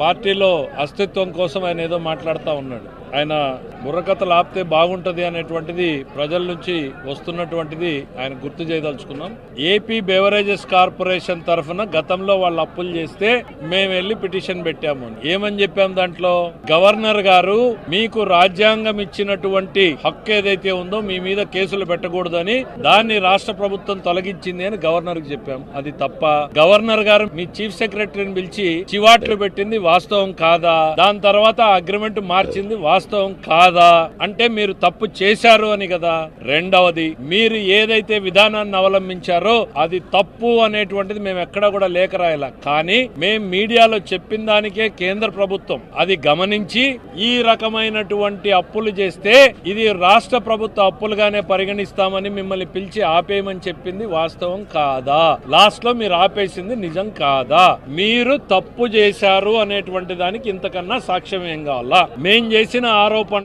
పార్టీలో అస్తిత్వం కోసం ఆయన ఏదో మాట్లాడుతూ ఉన్నాడు. ఆయన బుర్రకథలు ఆపితే బాగుంటది అనేటువంటిది ప్రజల నుంచి వస్తున్నటువంటిది ఆయన గుర్తు చేయదలుచుకున్నాం. ఏపీ బెవరేజెస్ కార్పొరేషన్ తరఫున గతంలో వాళ్ళు అప్పులు చేస్తే మేము వెళ్ళి పిటిషన్ పెట్టాము. అని. ఏమని చెప్పాం దాంట్లో? గవర్నర్ గారు మీకు రాజ్యాంగం ఇచ్చినటువంటి హక్కు ఏదైతే ఉందో మీ మీద కేసులు పెట్టకూడదని దాన్ని రాష్ట్ర ప్రభుత్వం తొలగించింది అని గవర్నర్కి చెప్పాం. అది తప్ప గవర్నర్ గారు మీ చీఫ్ సెక్రటరీని పిలిచి చివాట్లు పెట్టింది వాస్తవం కాదా? దాని తర్వాత అగ్రిమెంట్ మార్చింది వాస్తవం కాదా? అంటే మీరు తప్పు చేశారు అని కదా? రెండవది మీరు ఏదైతే విధానాన్ని అవలంబించారో అది తప్పు అనేటువంటిది మేము ఎక్కడా కూడా లేఖ రాయాల. కానీ మేము మీడియాలో చెప్పిన దానికే కేంద్ర ప్రభుత్వం. అది గమనించి ఈ రకమైనటువంటి అప్పులు చేస్తే ఇది రాష్ట్ర ప్రభుత్వ అప్పులుగానే పరిగణిస్తామని మిమ్మల్ని పిలిచి ఆపేయమని చెప్పింది వాస్తవం కాదా? లాస్ట్లో మీరు ఆపేసింది నిజం కాదా? మీరు తప్పు చేశారు అనేటువంటి దానికి ఇంతకన్నా సాక్ష్యం ఏం కావాలా? మేం చేసిన ఆరోపణ